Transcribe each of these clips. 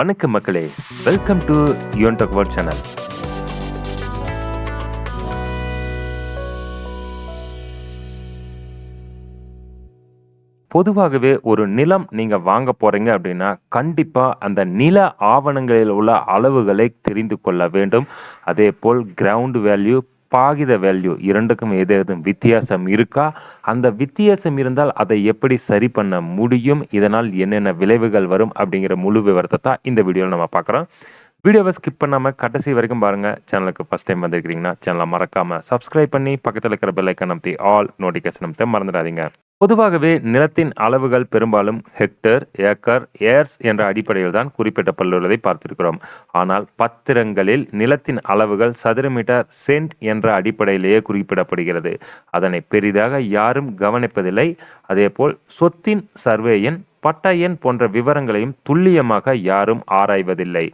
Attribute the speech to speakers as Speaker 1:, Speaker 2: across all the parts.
Speaker 1: வணக்கம் மக்களே. Welcome to Yuvan talk word channel பொதுவாகவே ஒரு நிலம் நீங்க வாங்க போறீங்க அப்படின்னா கண்டிப்பா அந்த நில ஆவணங்களில் உள்ள அளவுகளை தெரிந்து கொள்ள வேண்டும். அதே போல் கிரவுண்ட் வேல்யூ பாகித வேல்யூ இரண்டுக்கும் ஏதேதும் வித்தியாசம் இருக்கா? அந்த வித்தியாசம் இருந்தால் அதை எப்படி சரி பண்ண முடியும்? இதனால் என்னென்ன விளைவுகள் வரும்? அப்படிங்கிற முழு விவரத்தை தான் இந்த வீடியோவில் நம்ம பார்க்குறோம். வீடியோவை ஸ்கிப் பண்ணாமல் கடைசி வரைக்கும் பாருங்கள் சேனலுக்கு ஃபஸ்ட் டைம் வந்திருக்கிறீங்கன்னா சேனலை மறக்காமல் சப்ஸ்கிரைப் பண்ணி பக்கத்தில் இருக்கிற பெல் ஐக்கன் அமைத்தி ஆல் நோட்டிஃபிகேஷன் அமைத்த மறந்துடாதீங்க. பொதுவாகவே நிலத்தின் அளவுகள் பெரும்பாலும் ஹெக்டர் ஏக்கர் ஏர்ஸ் என்ற அடிப்படையில் தான் குறிப்பிடப்பட்டுள்ளதை பார்த்திருக்கிறோம். ஆனால் பத்திரங்களில் நிலத்தின் அளவுகள் சதுர மீட்டர் சென்ட் என்ற அடிப்படையிலேயே குறிப்பிடப்படுகிறது. அதனை பெரிதாக யாரும் கவனிப்பதில்லை. அதேபோல் சொத்தின் சர்வே எண் பட்டா எண் போன்ற விவரங்களையும் துல்லியமாக யாரும் ஆராய்வதில்லை.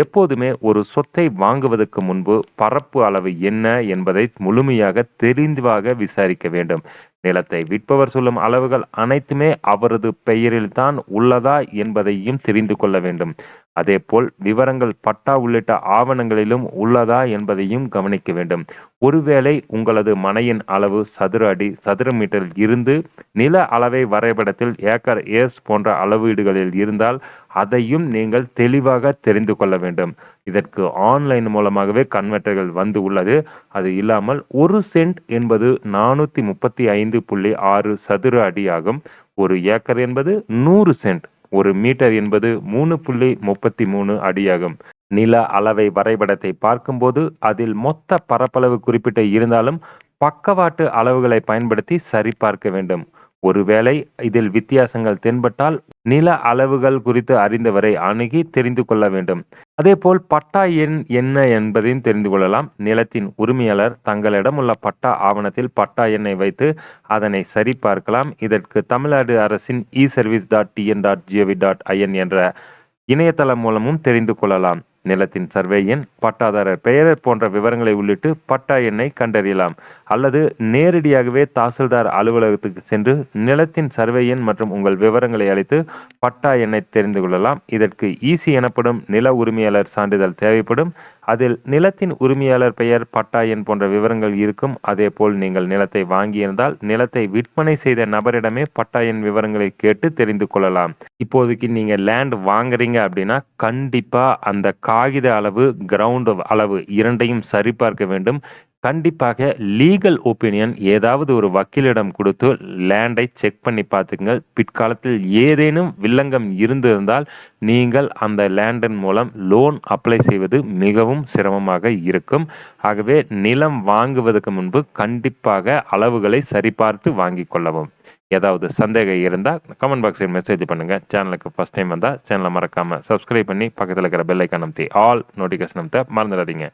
Speaker 1: எப்போதுமே ஒரு சொத்தை வாங்குவதற்கு முன்பு பரப்பு அளவு என்ன என்பதை முழுமையாக தெரிந்துவாக விசாரிக்க வேண்டும். நிலத்தை விற்பவர் சொல்லும் அளவுகள் அனைத்துமே அவரது பெயரில் தான் உள்ளதா என்பதையும் தெரிந்து கொள்ள வேண்டும். அதேபோல் விவரங்கள் பட்டா உள்ளிட்ட ஆவணங்களிலும் உள்ளதா என்பதையும் கவனிக்க வேண்டும். ஒருவேளை உங்களது மனையின் அளவு சதுர அடி சதுர மீட்டரில் இருந்து நில அளவை வரைபடத்தில் ஏக்கர் ஏர்ஸ் போன்ற அளவீடுகளில் இருந்தால் அதையும் நீங்கள் தெளிவாக தெரிந்து கொள்ள வேண்டும். இதற்கு ஆன்லைன் மூலமாகவே கன்வெர்ட்டர்கள் வந்து உள்ளது. அது இல்லாமல் ஒரு சென்ட் என்பது நானூற்றி முப்பத்தி ஐந்து புள்ளி ஆறு சதுர அடி ஆகும் ஒரு ஏக்கர் என்பது நூறு சென்ட் ஒரு மீட்டர் என்பது மூணு புள்ளி முப்பத்தி மூணு அடியாகும். நில அளவை வரைபடத்தை பார்க்கும்போது அதில் மொத்த பரப்பளவு குறிப்பிட்ட இருந்தாலும் பக்கவாட்டு அளவுகளை பயன்படுத்தி சரிபார்க்க வேண்டும். ஒருவேளை இதில் வித்தியாசங்கள் தென்பட்டால் நில அளவுகள் குறித்து அறிந்தவரை அணுகி தெரிந்து கொள்ள வேண்டும். அதேபோல் பட்டா எண் என்ன என்பதையும் தெரிந்து கொள்ளலாம். நிலத்தின் உரிமையாளர் தங்களிடம் உள்ள பட்டா ஆவணத்தில் பட்டா எண்ணை வைத்து அதனை சரிபார்க்கலாம். இதற்கு தமிழ்நாடு அரசின் e service dot TN dot GOV dot IN என்ற இணையதளம் மூலமும் தெரிந்து கொள்ளலாம். நிலத்தின் சர்வே எண் பட்டாதாரர் பெயர் போன்ற விவரங்களை உள்ளிட்டு பட்டா எண்ணை கண்டறியலாம். அல்லது நேரடியாகவே தாசில்தார் அலுவலகத்துக்கு சென்று நிலத்தின் சர்வே எண் மற்றும் உங்கள் விவரங்களை அளித்து பட்டா எண்ணை தெரிந்து கொள்ளலாம். இதற்கு ஈசி எனப்படும் நில உரிமையாளர் சான்றிதழ் தேவைப்படும். அதில் நிலத்தின் உரிமையாளர் பெயர் பட்டா எண் போன்ற விவரங்கள் இருக்கும். அதே போல் நீங்கள் நிலத்தை வாங்கியிருந்தால் நிலத்தை விற்பனை செய்த நபரிடமே பட்டா எண் விவரங்களை கேட்டு தெரிந்து கொள்ளலாம். இப்போதைக்கு நீங்க லேண்ட் வாங்குறீங்க அப்படின்னா கண்டிப்பா அந்த காகித அளவு கிரவுண்ட் அளவு இரண்டையும் சரிபார்க்க வேண்டும். கண்டிப்பாக லீகல் ஒப்பீனியன் ஏதாவது ஒரு வக்கீலிடம் கொடுத்து லேண்டை செக் பண்ணி பார்த்துங்க பிற்காலத்தில் ஏதேனும் வில்லங்கம் இருந்திருந்தால் நீங்கள் அந்த லேண்டின் மூலம் லோன் அப்ளை செய்வது மிகவும் சிரமமாக இருக்கும். ஆகவே நிலம் வாங்குவதற்கு முன்பு கண்டிப்பாக அளவுகளை சரிபார்த்து வாங்கிக் கொள்ளவும். ஏதாவது சந்தேகம் இருந்தால் கமெண்ட் பாக்ஸில் மெசேஜ் பண்ணுங்க. சேனலுக்கு ஃபர்ஸ்ட் டைம் வந்தால் சேனலை மறக்காம சப்ஸ்கிரைப் பண்ணி பக்கத்தில் இருக்கிற பெல் ஐக்கான் ஆல் நோட்டிஃபிகேஷன் அமைத்த மறந்துடாதீங்க.